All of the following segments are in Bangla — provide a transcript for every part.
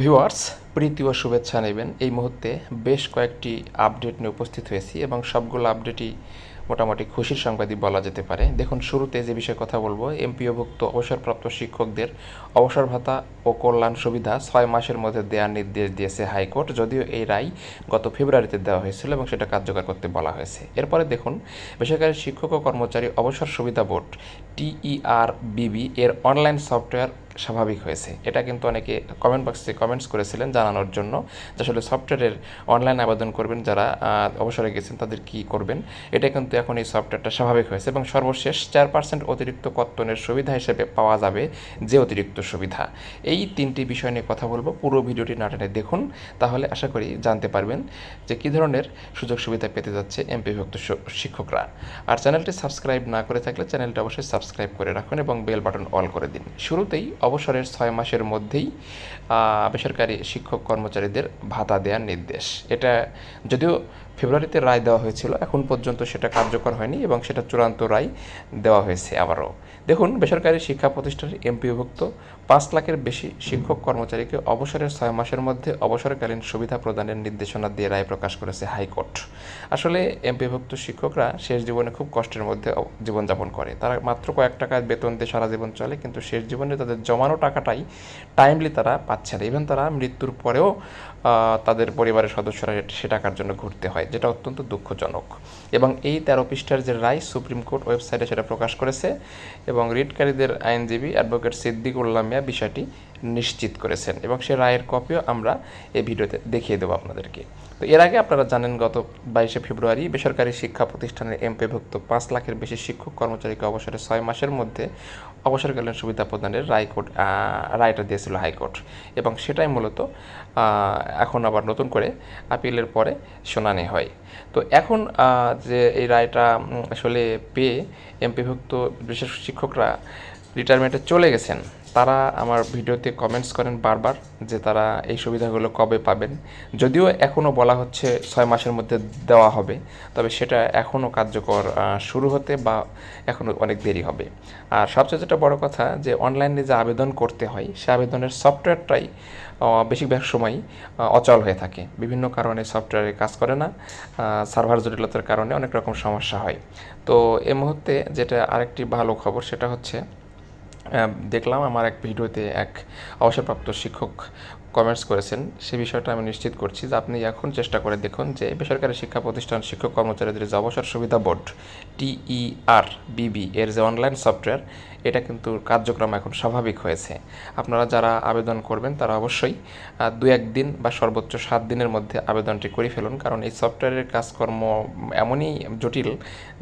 ভিউয়ার্স প্রীতি ও শুভেচ্ছা নেবেন। এই মুহূর্তে বেশ কয়েকটি আপডেট নিয়ে উপস্থিত হয়েছি এবং সবগুলো আপডেটই মোটামুটি খুশির সংবাদই বলা যেতে পারে। দেখুন, শুরুতে যে বিষয়ে কথা বলব, এমপিওভুক্ত অবসরপ্রাপ্ত শিক্ষকদের অবসর ভাতা ও কল্যাণ সুবিধা ছয় মাসের মধ্যে দেওয়ার নির্দেশ দিয়েছে হাইকোর্ট, যদিও এই রায় গত ফেব্রুয়ারিতে দেওয়া হয়েছিল এবং সেটা কার্যকর করতে বলা হয়েছে। এরপরে দেখুন, বেসরকারি শিক্ষক ও কর্মচারী অবসর সুবিধা বোর্ড টিইআর বিবি এর অনলাইন সফটওয়্যার স্বাভাবিক হয়েছে। এটা কিন্তু অনেকে কমেন্ট বক্সে কমেন্টস করেছিলেন জানানোর জন্য যে আসলে সফটওয়্যারের অনলাইন আবেদন করবেন, যারা অবসরে গেছেন তাদের কি করবেন? এটা কিন্তু এখন এই সফটওয়্যারটা স্বাভাবিক হয়েছে এবং সর্বশেষ চার পার্সেন্ট অতিরিক্ত কর্তনের সুবিধা হিসেবে পাওয়া যাবে যে অতিরিক্ত সুবিধা। এই তিনটি বিষয় নিয়ে কথা বলব, পুরো ভিডিওটি না টেনে দেখুন, তাহলে আশা করি জানতে পারবেন যে কী ধরনের সুযোগ সুবিধা পেতে যাচ্ছে এমপিভুক্ত শিক্ষকরা। আর চ্যানেলটি সাবস্ক্রাইব না করে থাকলে চ্যানেলটি অবশ্যই সাবস্ক্রাইব করে রাখুন এবং বেল বাটন অল করে দিন। শুরুতেই অবসরের ছয় মাসের মধ্যেই বেসরকারি শিক্ষক কর্মচারীদের ভাতা দেওয়ার নির্দেশ। এটা যদিও ফেব্রুয়ারিতে রায় দেওয়া হয়েছিল, এখন পর্যন্ত সেটা কার্যকর হয়নি এবং সেটা চূড়ান্ত রায় দেওয়া হয়েছে আবারও। দেখুন, বেসরকারি শিক্ষা প্রতিষ্ঠানের এমপিভুক্ত পাঁচ লাখের বেশি শিক্ষক কর্মচারীকে অবসরের ছয় মাসের মধ্যে অবসরকালীন সুবিধা প্রদানের নির্দেশনা দিয়ে রায় প্রকাশ করেছে হাইকোর্ট। আসলে এমপিভুক্ত শিক্ষকরা শেষ জীবনে খুব কষ্টের মধ্যে জীবনযাপন করে। তারা মাত্র কয়েক টাকা বেতন দিয়ে সারা জীবন চলে, কিন্তু শেষ জীবনে তাদের জমানো টাকাটাই টাইমলি তারা পাচ্ছে না। ইভেন তারা মৃত্যুর পরেও তাদের পরিবারের সদস্যরা সে টাকার জন্য ঘুরতে হয়, যেটা অত্যন্ত দুঃখজনক। এবং এই তেরো পৃষ্ঠার যে রায় সুপ্রিম কোর্ট ওয়েবসাইটে সেটা প্রকাশ করেছে এবং রিটকারীদের আইনজীবী অ্যাডভোকেট সিদ্দিক উল্লামিয়া বিষয়টি নিশ্চিত করেছেন। এবং সে রায়ের কপিও আমরা এই ভিডিওতে দেখিয়ে দেবো আপনাদেরকে। তো এর আগে আপনারা জানেন, গত বাইশে ফেব্রুয়ারি বেসরকারি শিক্ষা প্রতিষ্ঠানের এমপিভুক্ত পাঁচ লাখের বেশি শিক্ষক কর্মচারীকে অবসরে ছয় মাসের মধ্যে অবসরকালীন সুবিধা প্রদানের রায়কোর্ট রায়টা দিয়েছিল হাইকোর্ট। এবং সেটাই মূলত এখন আবার নতুন করে আপিলের পরে শুনানি হয়। তো এখন যে এই রায়টা আসলে পেয়ে এমপিভুক্ত বিশেষ শিক্ষকরা রিটায়ারমেন্টে চলে গেছেন তারা আমার ভিডিওতে কমেন্টস করেন বারবার যে তারা এই সুবিধাগুলো কবে পাবেন। যদিও এখনও বলা হচ্ছে ছয় মাসের মধ্যে দেওয়া হবে, তবে সেটা এখনও কার্যকর শুরু হতে বা এখনও অনেক দেরি হবে। আর সবচেয়ে যেটা বড় কথা যে অনলাইনে যে আবেদন করতে হয়, সে আবেদনের সফটওয়্যারটাই বেশিরভাগ সময় অচল হয়ে থাকে। বিভিন্ন কারণে সফটওয়্যারে কাজ করে না সার্ভার জটিলতার কারণে অনেক রকম সমস্যা হয়। তো এই মুহূর্তে যেটা আরেকটি ভালো খবর সেটা হচ্ছে দেখলাম আমার এক ভিডিওতে এক অবসরপ্রাপ্ত শিক্ষক কমেন্টস করেছেন, সে বিষয়টা আমি নিশ্চিত করছি যে আপনি এখন চেষ্টা করে দেখুন যে বেসরকারি শিক্ষা প্রতিষ্ঠান শিক্ষক কর্মচারীদের যে অবসর সুবিধা বোর্ড টিইআর বিবি এর যে অনলাইন সফটওয়্যার এটা কিন্তু কার্যক্রম এখন স্বাভাবিক হয়েছে। আপনারা যারা আবেদন করবেন, তারা অবশ্যই দু এক দিন বা সর্বোচ্চ সাত দিনের মধ্যে আবেদনটি করে ফেলুন, কারণ এই সফটওয়্যারের কাজকর্ম এমনই জটিল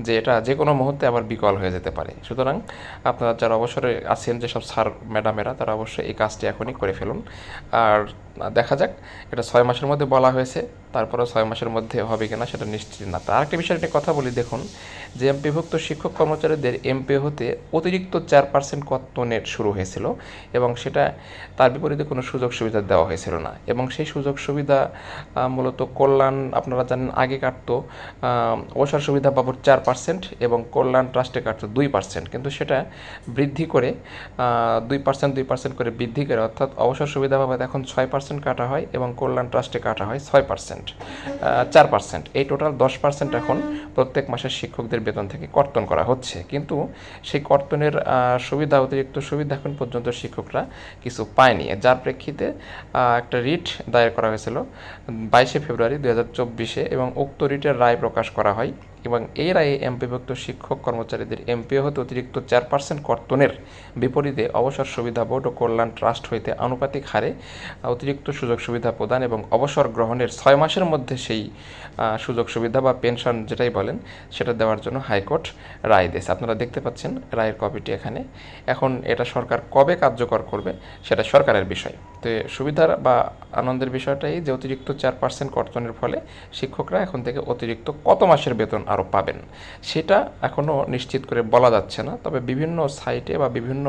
যে এটা যে কোনো মুহূর্তে আবার বিকল হয়ে যেতে পারে। সুতরাং আপনারা যারা অবসরে আছেন, যেসব স্যার, ম্যাডামেরা, তারা অবশ্যই এই কাজটি এখনই করে ফেলুন। আর আর দেখা যাক। এটা ছয় মাসের মধ্যে বলা হয়েছে তারপরে ছয় মাসের মধ্যে হবে কিনা সেটা নিশ্চিত না। তো আরেকটি বিষয় নিয়ে কথা বলি, দেখুন। যে এমপিভুক্ত শিক্ষক কর্মচারীদের এমপি হতে অতিরিক্ত চার পার্সেন্ট কর্তনের শুরু হয়েছিল এবং সেটা তার বিপরীতে কোনো সুযোগ সুবিধা দেওয়া হয়েছিল না। এবং সেই সুযোগ সুবিধা মূলত কল্যাণ, আপনারা জানেন আগে কাটত অবসর সুবিধা বাবদ চার পার্সেন্ট এবং কল্যাণ ট্রাস্টে কাটত দুই পার্সেন্ট কিন্তু সেটা বৃদ্ধি করে দুই পার্সেন্ট দুই পার্সেন্ট করে বৃদ্ধি করে, অর্থাৎ অবসর সুবিধা বাবদ এখন ছয় পার্সেন্ট কাটা হয় এবং কল্যাণ ট্রাস্টে কাটা হয় ছয় পার্সেন্ট চার পার্সেন্ট এই টোটাল দশ পার্সেন্ট এখন প্রত্যেক মাসের শিক্ষকদের বেতন থেকে কর্তন করা হচ্ছে। কিন্তু সেই কর্তনের সুবিধা, অতিরিক্ত সুবিধা এখন পর্যন্ত শিক্ষকরা কিছু পায়নি। যার প্রেক্ষিতে একটা রিট দায়ের করা হয়েছিল বাইশে ফেব্রুয়ারি দু এবং উক্ত রিটের রায় প্রকাশ করা হয় এবং এই রায়ে এমপিভুক্ত শিক্ষক কর্মচারীদের এমপিও হতে অতিরিক্ত চার পার্সেন্ট কর্তনের বিপরীতে অবসর সুবিধা বোর্ড ও কল্যাণ ট্রাস্ট হইতে আনুপাতিক হারে অতিরিক্ত সুযোগ সুবিধা প্রদান এবং অবসর গ্রহণের ছয় মাসের মধ্যে সেই সুযোগ সুবিধা বা পেনশন যেটাই বলেন, সেটা দেওয়ার জন্য হাইকোর্ট রায় দিয়েছে। আপনারা দেখতে পাচ্ছেন রায়ের কপিটি এখানে। এখন এটা সরকার কবে কার্যকর করবে, সেটা সরকারের বিষয়। তো সুবিধার বা আনন্দের বিষয়টাই যে অতিরিক্ত চার পার্সেন্ট কর্তনের ফলে শিক্ষকরা এখন থেকে অতিরিক্ত কত মাসের বেতন আরও পাবেন। সেটা এখনও নিশ্চিত করে বলা যাচ্ছে না, তবে বিভিন্ন সাইটে বা বিভিন্ন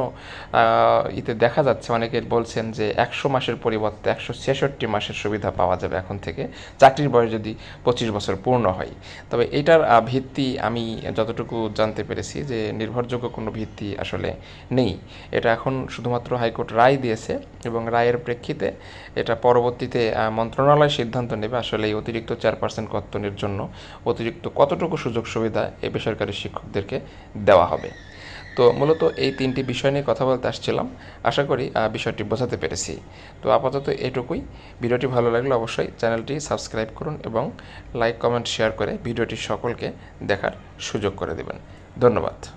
ইতে দেখা যাচ্ছে, অনেকে বলছেন যে একশো মাসের পরিবর্তে একশো ছেষট্টি মাসের সুবিধা পাওয়া যাবে এখন থেকে, চাকরির বয়স যদি পঁচিশ বছর পূর্ণ হয়। তবে এটার ভিত্তি আমি যতটুকু জানতে পেরেছি যে নির্ভরযোগ্য কোনো ভিত্তি আসলে নেই। এটা এখন শুধুমাত্র হাইকোর্ট রায় দিয়েছে এবং রায়ের প্রেক্ষিতে এটা পরবর্তীতে মন্ত্রণালয় সিদ্ধান্ত নেবে আসলে এই অতিরিক্ত চার পার্সেন্ট কর্তনের জন্য, অতিরিক্ত কতটুকু সুযোগ সুবিধা এই বেসরকারি শিক্ষকদেরকে দেওয়া হবে। তো মূলত এই তিনটি বিষয় নিয়ে কথা বলতে আসছিলাম। আশা করি বিষয়টি বোঝাতে পেরেছি। তো আপাতত এটুকুই। ভিডিওটি ভালো লাগলে অবশ্যই চ্যানেলটি সাবস্ক্রাইব করুন এবং লাইক, কমেন্ট, শেয়ার করে ভিডিওটি সকলকে দেখার সুযোগ করে দেবেন। ধন্যবাদ।